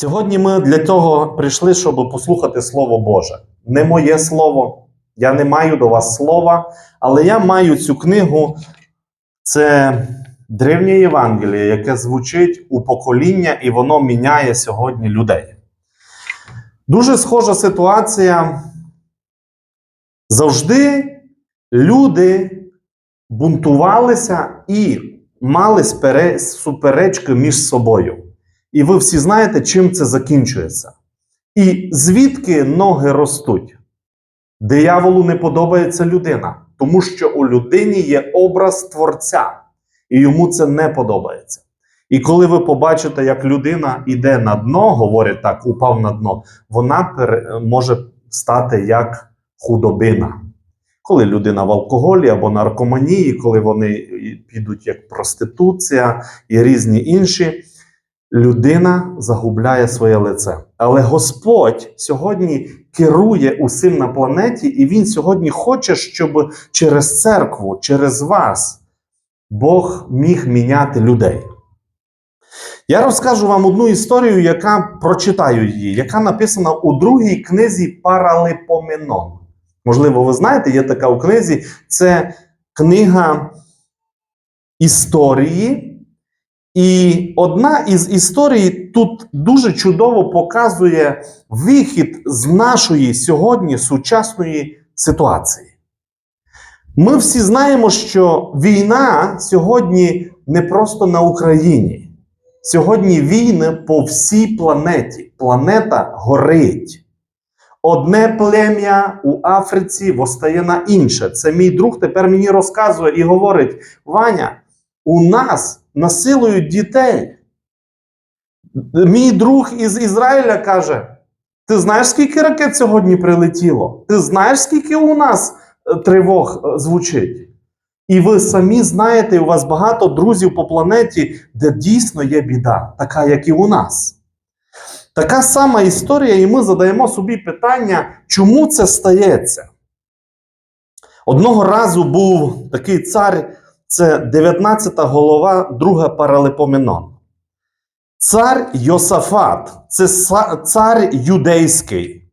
Сьогодні ми для того прийшли, щоб послухати Слово Боже. Не моє слово, я не маю до вас слова, але я маю цю книгу. Це древнє Євангеліє, яке звучить у покоління, і воно міняє сьогодні людей. Дуже схожа ситуація. Завжди люди бунтувалися і мали суперечки між собою. І ви всі знаєте, чим це закінчується. І звідки ноги ростуть? Дияволу не подобається людина, тому що у людині є образ творця, і йому це не подобається. І коли ви побачите, як людина йде на дно, говорять так, упав на дно, вона може стати як худобина. Коли людина в алкоголі або наркоманії, коли вони підуть як проституція і різні інші, людина загубляє своє лице. Але Господь сьогодні керує усім на планеті, і Він сьогодні хоче, щоб через церкву, через вас Бог міг міняти людей. Я розкажу вам одну історію, яка прочитаю її, яка написана у другій книзі Паралипоменон. Можливо, ви знаєте, є така у книзі. Це книга історії. І одна із історій тут дуже чудово показує вихід з нашої сьогодні сучасної ситуації. Ми всі знаємо, що війна сьогодні не просто на Україні. Сьогодні війни по всій планеті. Планета горить. Одне плем'я у Африці постає на інше. Це мій друг тепер мені розказує і говорить: Ваня, у нас насилують дітей. Мій друг із Ізраїля каже: Ти знаєш, скільки ракет сьогодні прилетіло? Ти знаєш, скільки у нас е, тривог е, звучить? І ви самі знаєте, у вас багато друзів по планеті, де дійсно є біда, така, як і у нас. Така сама історія, і ми задаємо собі питання, чому це стається? Одного разу був такий цар, це 19 голова, друга Паралипоменон. Цар Йосафат, це цар юдейський,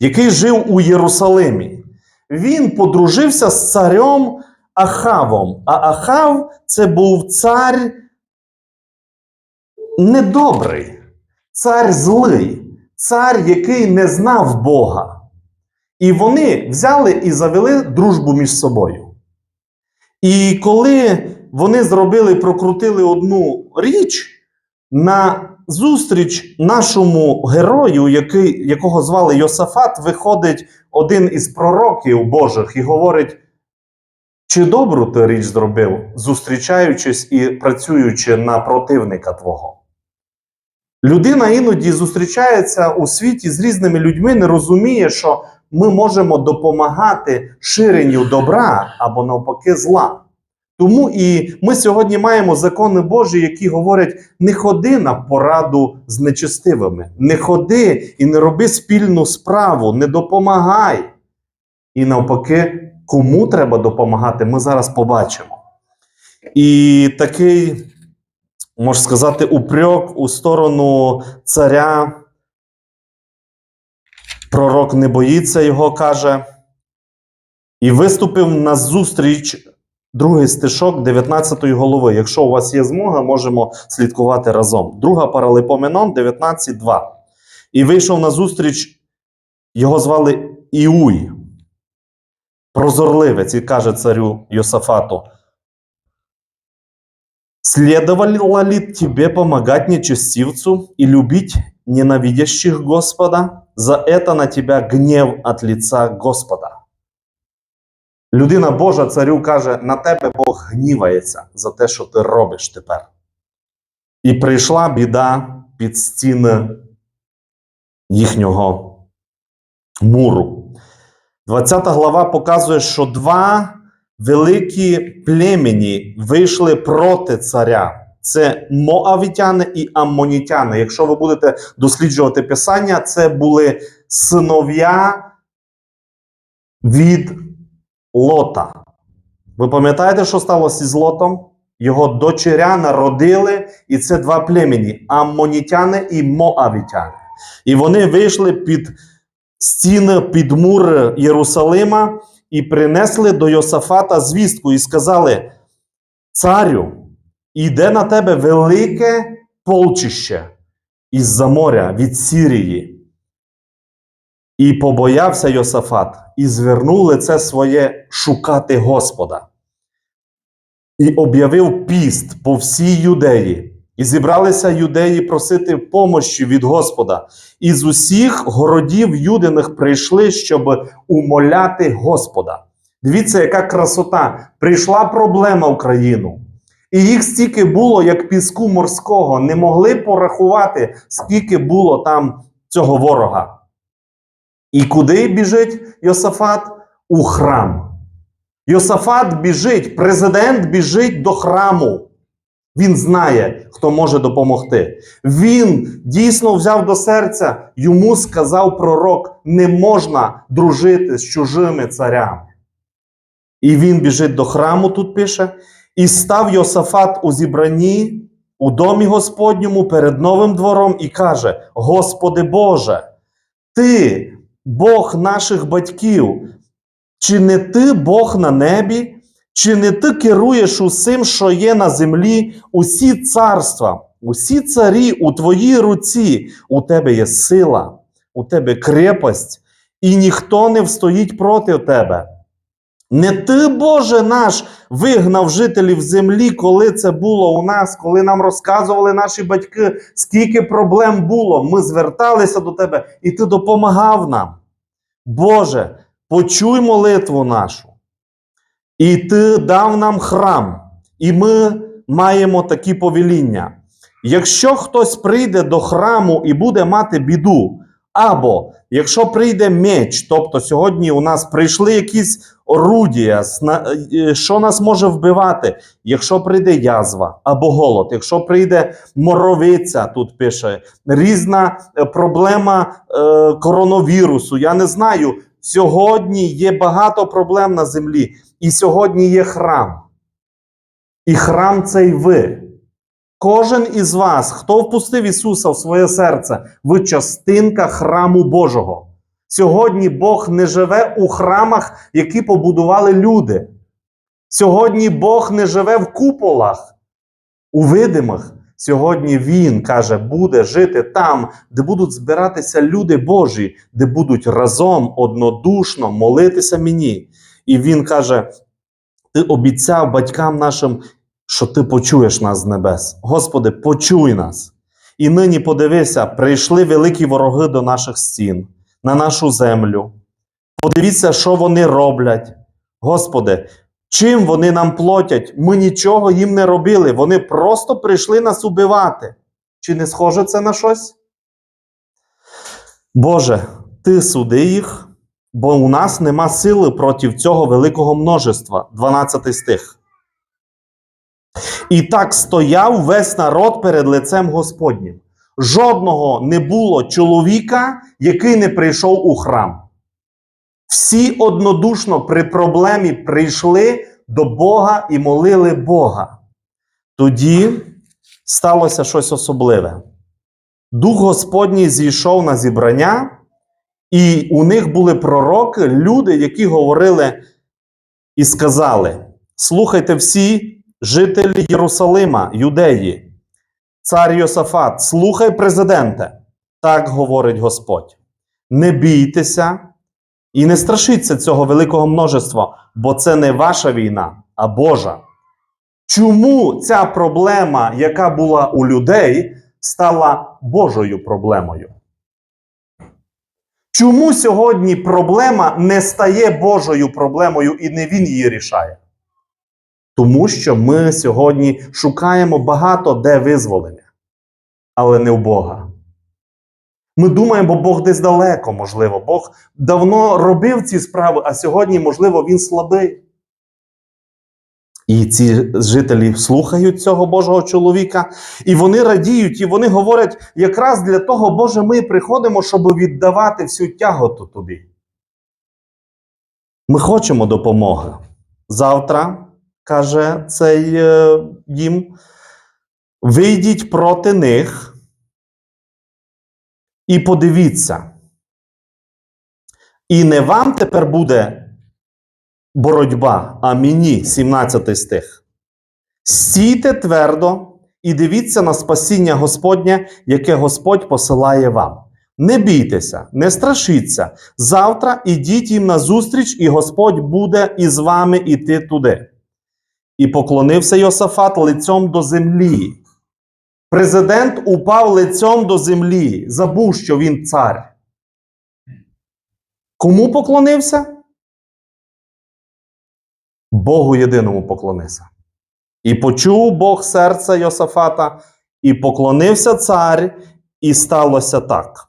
який жив у Єрусалимі. Він подружився з царем Ахавом. А Ахав це був цар недобрий, цар злий, цар, який не знав Бога. І вони взяли і завели дружбу між собою. І коли вони зробили, прокрутили одну річ, на зустріч нашому герою, який, якого звали Йосафат, виходить один із пророків Божих і говорить: чи добру ти річ зробив, зустрічаючись і працюючи на противника твого? Людина іноді зустрічається у світі з різними людьми, не розуміє, що ми можемо допомагати ширенню добра або навпаки зла. Тому і ми сьогодні маємо закони Божі, які говорять: не ходи на пораду з нечестивими, не ходи і не роби спільну справу, не допомагай. І навпаки, кому треба допомагати, ми зараз побачимо. І такий, можна сказати, упрек у сторону царя. Пророк не боїться його, каже, і виступив на зустріч другий стишок 19 голови. Якщо у вас є змога, можемо слідкувати разом. Друга Паралипоменон 19.2. І вийшов на зустріч, його звали Іуй, прозорливець, і каже царю Йосафату. Следовало ли тебе помогать нечестивцу и любить ненавидящих Господа? За это на тебя гнев от лица Господа. Людина Божа царю каже: на тебе Бог гнівається за те, що ти робиш тепер. І прийшла біда під стіни їхнього муру. 20 глава показує, що два великі племені вийшли проти царя. Це моавітяни і аммонітяни. Якщо ви будете досліджувати писання, це були синов'я від Лота. Ви пам'ятаєте, що сталося із Лотом? його дочеря народили, і це два племені: Аммонітяни і Моавітяни. І вони вийшли під стіни, під мур Єрусалима і принесли до Йосафата звістку і сказали: Царю, іде на тебе велике полчище із-за моря від Сірії. І побоявся Йосафат, і звернув лице своє шукати Господа. І об'явив піст по всій юдеї. І зібралися юдеї просити помощі від Господа. І з усіх городів юдиних прийшли, щоб умоляти Господа. Дивіться, яка красота! Прийшла проблема в країну. І їх стільки було, як піску морського, не могли порахувати, скільки було там цього ворога. І куди біжить Йосафат? У храм. Йосафат біжить, президент біжить до храму. Він знає, хто може допомогти. Він дійсно взяв до серця, йому сказав пророк: не можна дружити з чужими царями. І він біжить до храму, тут пише, і став Йосафат у зібранні у домі Господньому перед новим двором і каже: Господи Боже, Ти, Бог наших батьків, чи не ти Бог на небі, чи не ти керуєш усім, що є на землі, усі царства, усі царі у твоїй руці, у тебе є сила, у тебе крепость, і ніхто не встоїть проти тебе. Не ти, Боже наш, вигнав жителів землі, коли це було у нас, коли нам розказували наші батьки, скільки проблем було. Ми зверталися до тебе, і ти допомагав нам. Боже, почуй молитву нашу. І ти дав нам храм, і ми маємо такі повеління. Якщо хтось прийде до храму і буде мати біду, або якщо прийде меч, тобто сьогодні у нас прийшли якісь орудія, е, що нас може вбивати, якщо прийде язва або голод, якщо прийде моровиця, тут пише різна е, проблема е, коронавірусу. Я не знаю. Сьогодні є багато проблем на землі, і сьогодні є храм. І храм це й ви. Кожен із вас, хто впустив Ісуса в своє серце, ви частинка храму Божого. Сьогодні Бог не живе у храмах, які побудували люди. Сьогодні Бог не живе в куполах, у видимих. Сьогодні Він каже, буде жити там, де будуть збиратися люди Божі, де будуть разом однодушно молитися мені. І Він каже: Ти обіцяв батькам нашим, що ти почуєш нас з небес. Господи, почуй нас. І нині подивися, прийшли великі вороги до наших стін, на нашу землю. Подивіться, що вони роблять. Господи, чим вони нам платять? Ми нічого їм не робили. Вони просто прийшли нас убивати. Чи не схоже це на щось? Боже, Ти суди їх, бо у нас нема сили проти цього великого множества. 12 стих. І так стояв весь народ перед лицем Господнім. Жодного не було чоловіка, який не прийшов у храм. Всі однодушно при проблемі прийшли до Бога і молили Бога. Тоді сталося щось особливе. Дух Господній зійшов на зібрання, і у них були пророки, люди, які говорили і сказали: Слухайте всі жителі Єрусалима, юдеї, цар Йосафат, слухай президенте, так говорить Господь. Не бійтеся і не страшіться цього великого множества, бо це не ваша війна, а Божа. Чому ця проблема, яка була у людей, стала Божою проблемою? Чому сьогодні проблема не стає Божою проблемою і не він її рішає? Тому що ми сьогодні шукаємо багато де визволення, але не в Бога. Ми думаємо, бо Бог десь далеко, можливо. Бог давно робив ці справи, а сьогодні, можливо, він слабий. І ці жителі слухають цього Божого чоловіка, і вони радіють, і вони говорять: якраз для того, Боже, ми приходимо, щоб віддавати всю тяготу тобі. Ми хочемо допомоги. Завтра каже цей е, їм, вийдіть проти них і подивіться. І не вам тепер буде боротьба, а мені, 17 стих. Стійте твердо і дивіться на спасіння Господнє, яке Господь посилає вам. Не бійтеся, не страшіться. Завтра ідіть їм назустріч, і Господь буде із вами іти туди. І поклонився Йосафат лицем до землі. Президент упав лицем до землі, забув, що він цар. Кому поклонився? Богу єдиному поклонився. І почув Бог серце Йосафата, і поклонився цар, і сталося так.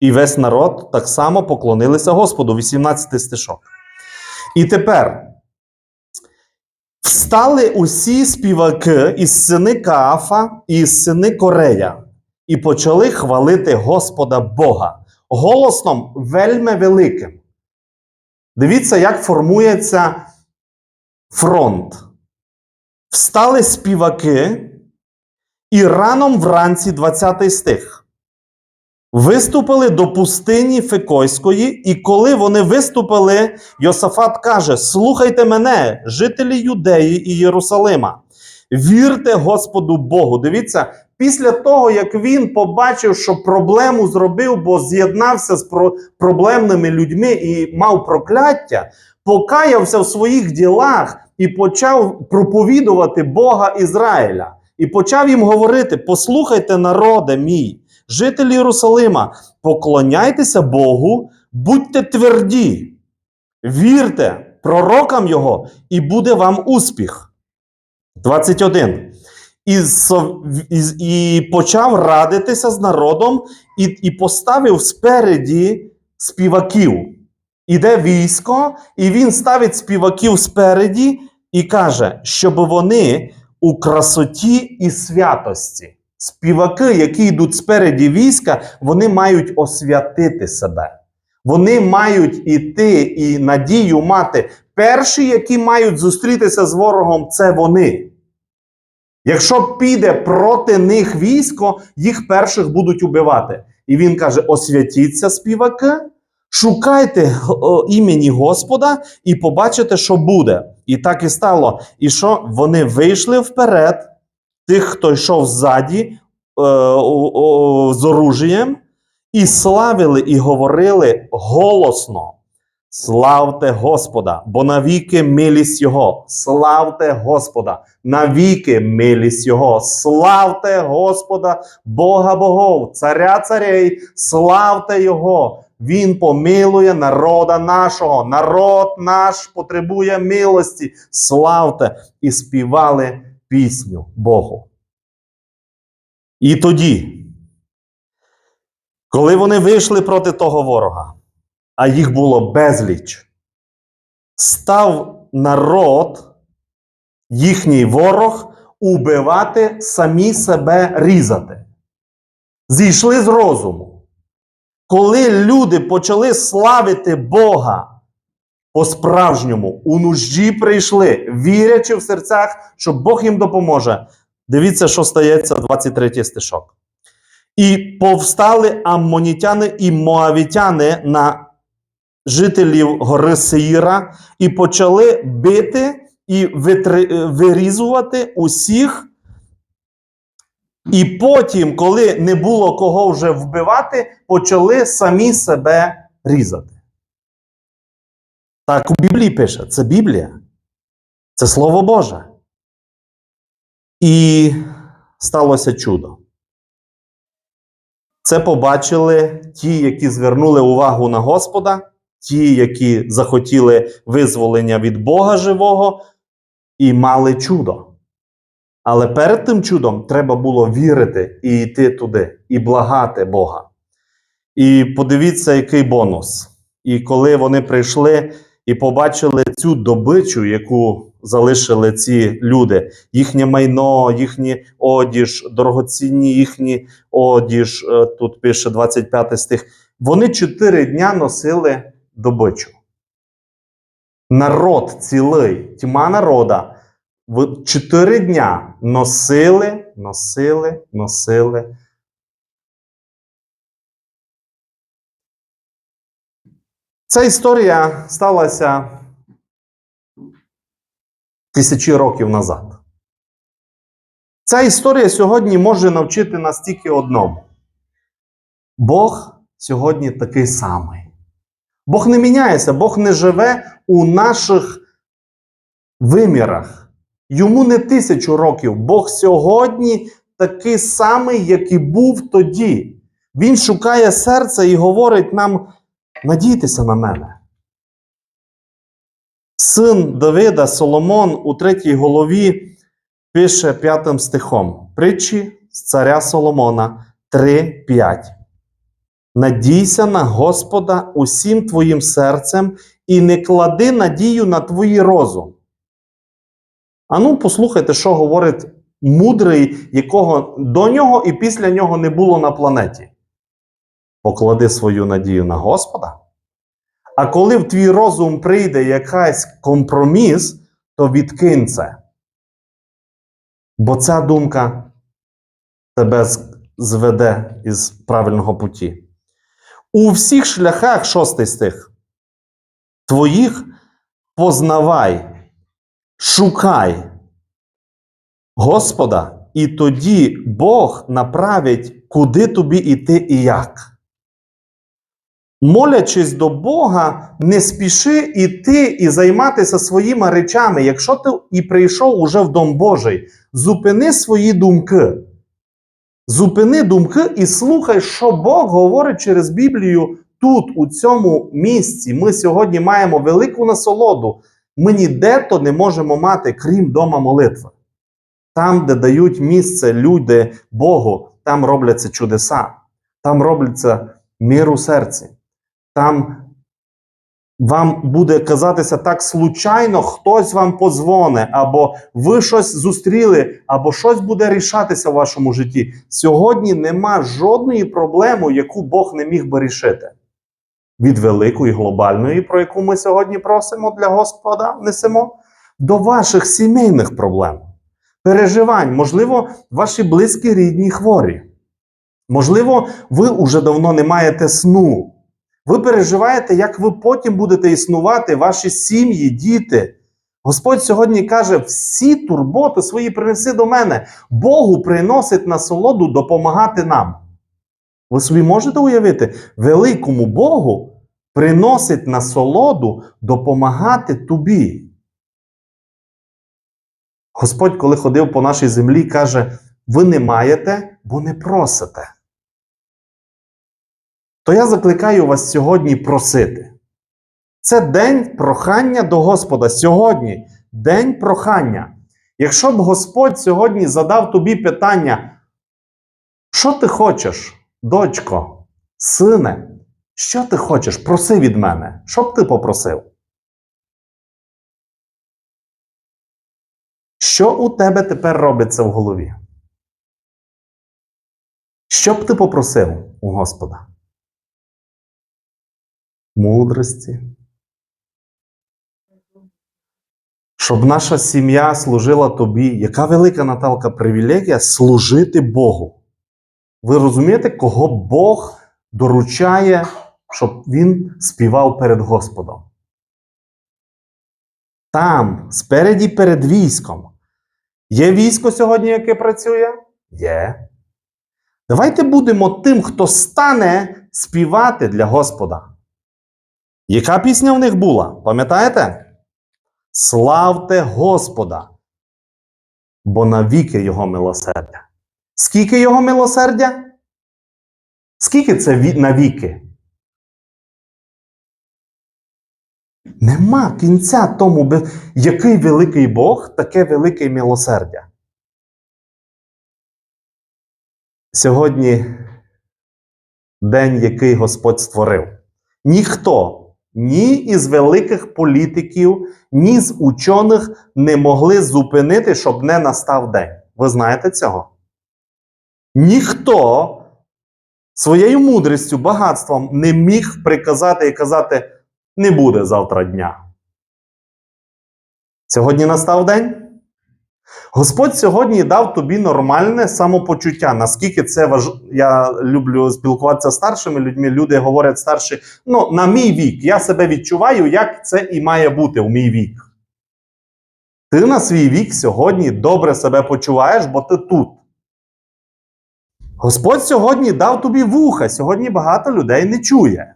І весь народ так само поклонилися Господу, 18 стишок. І тепер встали усі співаки із сини Каафа і із сини Корея, і почали хвалити Господа Бога голосном вельми великим. Дивіться, як формується фронт. Встали співаки, і раном вранці 20 стих. Виступили до пустині Фекойської, і коли вони виступили, Йосафат каже: Слухайте мене, жителі Юдеї і Єрусалима, вірте Господу Богу. Дивіться, після того, як він побачив, що проблему зробив, бо з'єднався з проблемними людьми і мав прокляття, покаявся в своїх ділах і почав проповідувати Бога Ізраїля. І почав їм говорити: Послухайте, народе мій, жителі Єрусалима, поклоняйтеся Богу, будьте тверді, вірте пророкам Його, і буде вам успіх. 21. І, і, почав радитися з народом, і, і поставив спереді співаків. Іде військо, і він ставить співаків спереді і каже, щоб вони у красоті і святості. Співаки, які йдуть спереді війська, вони мають освятити себе. Вони мають іти і надію мати. Перші, які мають зустрітися з ворогом, це вони. Якщо піде проти них військо, їх перших будуть убивати. І він каже: освятіться, співаки, шукайте імені Господа і побачите, що буде. І так і стало. І що вони вийшли вперед, тих, хто йшов ззаді е, з оружієм, і славили і говорили голосно. Славте Господа, бо навіки милість Його. Славте Господа, навіки милість Його. Славте Господа, Бога богов, царя царей, славте Його. Він помилує народа нашого. Народ наш потребує милості. Славте і співали пісню Богу. І тоді, коли вони вийшли проти того ворога, а їх було безліч, став народ, їхній ворог, убивати самі себе різати. Зійшли з розуму. Коли люди почали славити Бога по-справжньому, у нужді прийшли, вірячи в серцях, що Бог їм допоможе. Дивіться, що стається 23 стишок. І повстали аммонітяни і моавітяни на жителів гори Сеїра і почали бити і витри- вирізувати усіх. І потім, коли не було кого вже вбивати, почали самі себе різати. Так у Біблії пише: це Біблія, це Слово Боже. І сталося чудо. Це побачили ті, які звернули увагу на Господа, ті, які захотіли визволення від Бога живого, і мали чудо. Але перед тим чудом треба було вірити і йти туди, і благати Бога. І подивіться, який бонус. І коли вони прийшли і побачили цю добичу, яку залишили ці люди, їхнє майно, їхній одіж, дорогоцінні їхні одіж, е, тут пише 25 стих. Вони чотири дня носили добичу. Народ цілий, тьма народа чотири дня носили, носили, носили. Ця історія сталася тисячі років назад. Ця історія сьогодні може навчити нас тільки одному. Бог сьогодні такий самий. Бог не міняється, Бог не живе у наших вимірах. Йому не тисячу років. Бог сьогодні такий самий, як і був тоді. Він шукає серце і говорить нам: надійтеся на мене. Син Давида Соломон у третій голові пише п'ятим стихом притчі з царя Соломона 3.5. Надійся на Господа усім твоїм серцем і не клади надію на твій розум. Ану, послухайте, що говорить мудрий, якого до нього і після нього не було на планеті. Поклади свою надію на Господа. А коли в твій розум прийде якась компроміс, то відкинь це. Бо ця думка тебе зведе із правильного путі. У всіх шляхах, шостий стих, твоїх познавай, шукай Господа, і тоді Бог направить, куди тобі йти і як. Молячись до Бога, не спіши іти і займатися своїми речами. Якщо ти і прийшов уже в Дом Божий, зупини свої думки. Зупини думки і слухай, що Бог говорить через Біблію тут, у цьому місці. Ми сьогодні маємо велику насолоду. Ми ніде то не можемо мати, крім дома молитви. Там, де дають місце люди Богу, там робляться чудеса, там робляться мир у серці. Там вам буде казатися так случайно, хтось вам позвоне, або ви щось зустріли, або щось буде рішатися в вашому житті. Сьогодні нема жодної проблеми, яку Бог не міг би рішити. Від великої глобальної, про яку ми сьогодні просимо для Господа, несемо, до ваших сімейних проблем, переживань. Можливо, ваші близькі рідні хворі. Можливо, ви уже давно не маєте сну. Ви переживаєте, як ви потім будете існувати, ваші сім'ї, діти. Господь сьогодні каже: всі турботи свої принеси до мене. Богу приносить насолоду допомагати нам. Ви собі можете уявити, великому Богу приносить насолоду допомагати тобі. Господь, коли ходив по нашій землі, каже: ви не маєте, бо не просите. То я закликаю вас сьогодні просити. Це день прохання до Господа. Сьогодні день прохання. Якщо б Господь сьогодні задав тобі питання, що ти хочеш, дочко, сине, що ти хочеш? Проси від мене. Що б ти попросив? Що у тебе тепер робиться в голові? Що б ти попросив у Господа? Мудрості. Щоб наша сім'я служила тобі. Яка велика Наталка привілегія служити Богу. Ви розумієте, кого Бог доручає, щоб він співав перед Господом? Там, спереді перед військом. Є військо сьогодні, яке працює? Є. Давайте будемо тим, хто стане співати для Господа. Яка пісня в них була? Пам'ятаєте? Славте Господа, бо навіки Його милосердя. Скільки Його милосердя? Скільки це навіки? Нема кінця тому, який великий Бог, таке велике милосердя. Сьогодні день, який Господь створив. Ніхто, ні із великих політиків, ні з учених не могли зупинити, щоб не настав день. Ви знаєте цього? Ніхто своєю мудрістю, багатством не міг приказати і казати: не буде завтра дня. Сьогодні настав день? Господь сьогодні дав тобі нормальне самопочуття. Наскільки це важ... Я люблю спілкуватися з старшими людьми. Люди говорять старші, ну, на мій вік, я себе відчуваю, як це і має бути у мій вік. Ти на свій вік сьогодні добре себе почуваєш, бо ти тут. Господь сьогодні дав тобі вуха. Сьогодні багато людей не чує.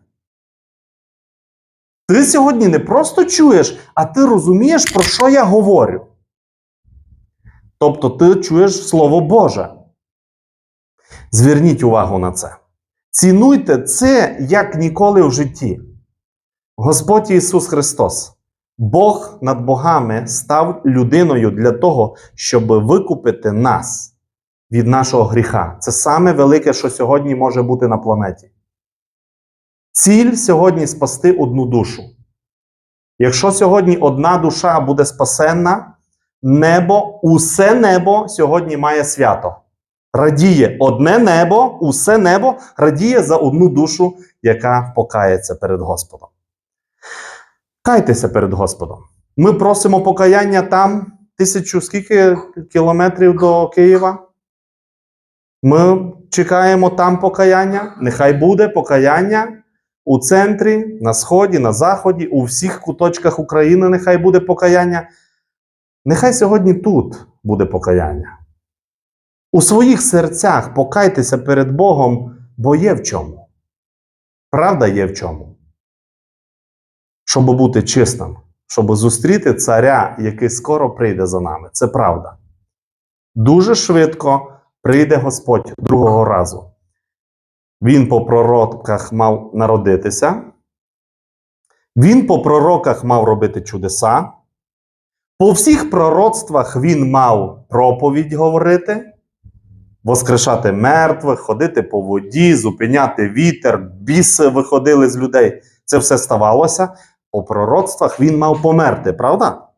Ти сьогодні не просто чуєш, а ти розумієш, про що я говорю. Тобто ти чуєш Слово Боже. Зверніть увагу на це. Цінуйте це як ніколи в житті. Господь Ісус Христос, Бог над богами став людиною для того, щоб викупити нас від нашого гріха. Це саме велике, що сьогодні може бути на планеті. Ціль сьогодні спасти одну душу. Якщо сьогодні одна душа буде спасенна, небо, усе небо сьогодні має свято. Радіє одне небо, усе небо радіє за одну душу, яка покається перед Господом. Кайтеся перед Господом. Ми просимо покаяння там тисячу скільки кілометрів до Києва. Ми чекаємо там покаяння. Нехай буде покаяння у центрі, на сході, на заході, у всіх куточках України. Нехай буде покаяння. Нехай сьогодні тут буде покаяння. У своїх серцях покайтеся перед Богом, бо є в чому. Правда є в чому. Щоб бути чистим, щоб зустріти царя, який скоро прийде за нами. Це правда. Дуже швидко прийде Господь другого разу. Він по пророках мав народитися. Він по пророках мав робити чудеса. По всіх пророцтвах він мав проповідь говорити, воскрешати мертвих, ходити по воді, зупиняти вітер, біси виходили з людей. Це все ставалося. По пророцтвах він мав померти, правда?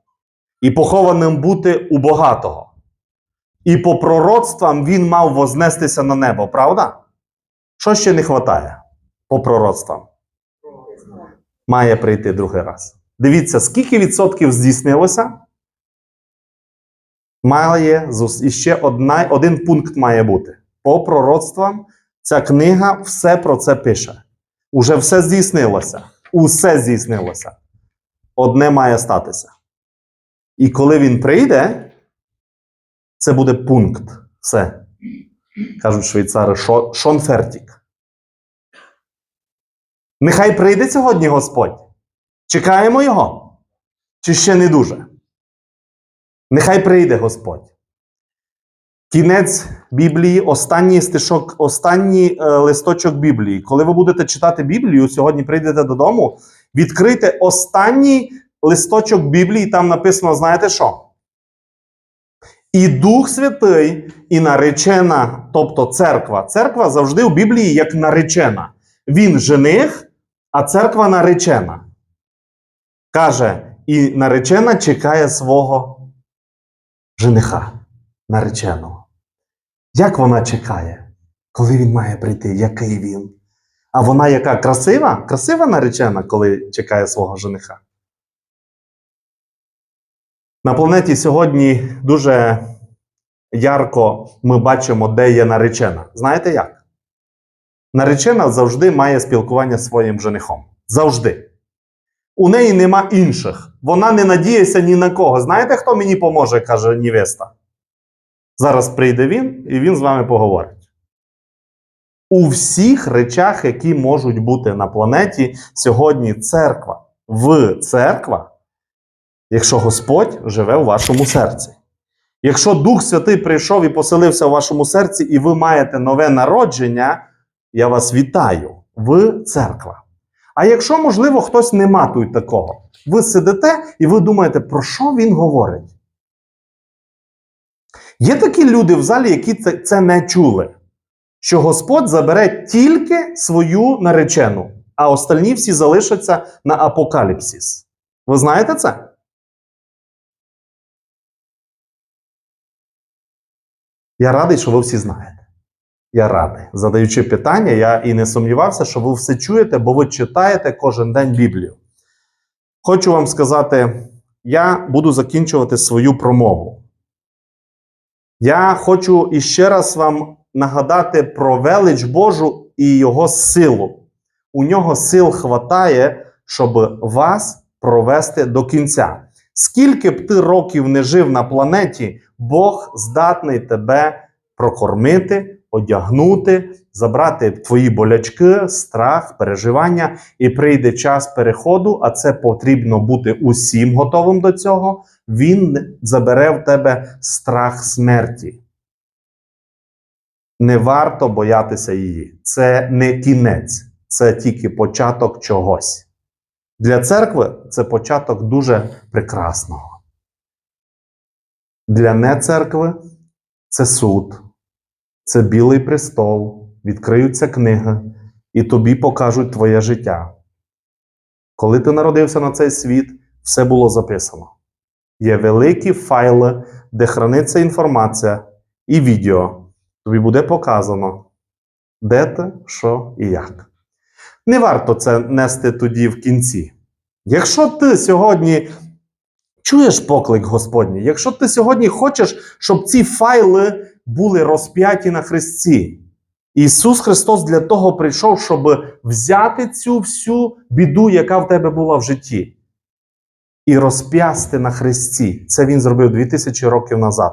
І похованим бути у багатого. І по пророцтвам він мав вознестися на небо, правда? Що ще не вистачає по пророцтвам? Має прийти другий раз. Дивіться, скільки відсотків здійснилося? Має і ще одна, один пункт має бути. По пророцтвам ця книга все про це пише. Уже все здійснилося. Усе здійснилося. Одне має статися. І коли він прийде, це буде пункт. Все. Кажуть швейцари, «Шо- шон фертік. Нехай прийде сьогодні Господь. Чекаємо його? Чи ще не дуже? Нехай прийде Господь. Кінець Біблії, останній стишок, останній е, листочок Біблії. Коли ви будете читати Біблію, сьогодні прийдете додому, відкрийте останній листочок Біблії, там написано: знаєте що? І Дух Святий, і наречена, тобто церква. Церква завжди у Біблії як наречена. Він жених, а церква наречена. Каже, і наречена чекає свого жениха, нареченого. Як вона чекає, коли він має прийти? Який він? А вона яка красива? Красива наречена, коли чекає свого жениха. На планеті сьогодні дуже ярко ми бачимо, де є наречена. Знаєте як? Наречена завжди має спілкування з своїм женихом. Завжди. У неї нема інших. Вона не надіється ні на кого. Знаєте, хто мені поможе, каже невеста. Зараз прийде він, і він з вами поговорить. У всіх речах, які можуть бути на планеті, сьогодні церква. В церква, якщо Господь живе у вашому серці. Якщо Дух Святий прийшов і поселився у вашому серці, і ви маєте нове народження, я вас вітаю. Ви церква. А якщо, можливо, хтось не матує такого, ви сидите і ви думаєте, про що він говорить? Є такі люди в залі, які це, це не чули, що Господь забере тільки свою наречену, а остальні всі залишаться на апокаліпсис. Ви знаєте це? Я радий, що ви всі знаєте. Я радий. Задаючи питання, я і не сумнівався, що ви все чуєте, бо ви читаєте кожен день Біблію. Хочу вам сказати, я буду закінчувати свою промову. Я хочу іще раз вам нагадати про велич Божу і його силу. У нього сил хватає, щоб вас провести до кінця. Скільки б ти років не жив на планеті, Бог здатний тебе прокормити, одягнути, забрати твої болячки, страх, переживання, і прийде час переходу, а це потрібно бути усім готовим до цього. Він забере в тебе страх смерті. Не варто боятися її. Це не кінець, це тільки початок чогось. Для церкви це початок дуже прекрасного. Для нецеркви це суд, це білий престол, відкриються книги, і тобі покажуть твоє життя. Коли ти народився на цей світ, все було записано. Є великі файли, де храниться інформація і відео. Тобі буде показано, де ти, що і як. Не варто це нести тоді в кінці. Якщо ти сьогодні чуєш поклик Господній, якщо ти сьогодні хочеш, щоб ці файли були розп'яті на Христі, Ісус Христос для того прийшов, щоб взяти цю всю біду, яка в тебе була в житті, і розп'ясти на Христі. Це Він зробив 2000 років назад.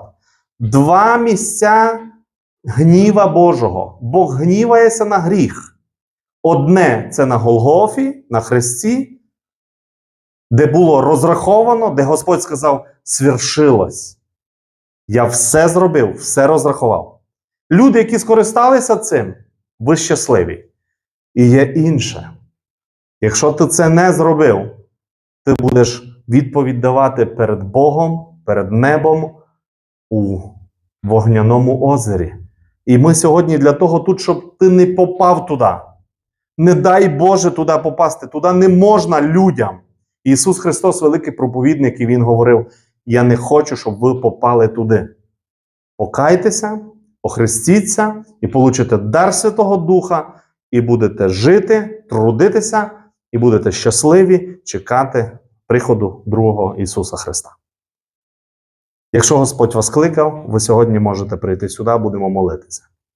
Два місця гніва Божого. Бог гнівається на гріх. Одне це на Голгофі, на Христі, де було розраховано, де Господь сказав: свершилось. Я все зробив, все розрахував. Люди, які скористалися цим, ви щасливі. І є інше. Якщо ти це не зробив, ти будеш відповідь давати перед Богом, перед небом у вогняному озері. І ми сьогодні для того тут, щоб ти не попав туди. Не дай Боже туди попасти. Туди не можна людям. Ісус Христос, великий проповідник, і Він говорив: Я не хочу, щоб ви попали туди. Покайтеся, охрестіться і получите дар Святого Духа, і будете жити, трудитися, і будете щасливі чекати приходу другого Ісуса Христа. Якщо Господь вас кликав, ви сьогодні можете прийти сюди, будемо молитися.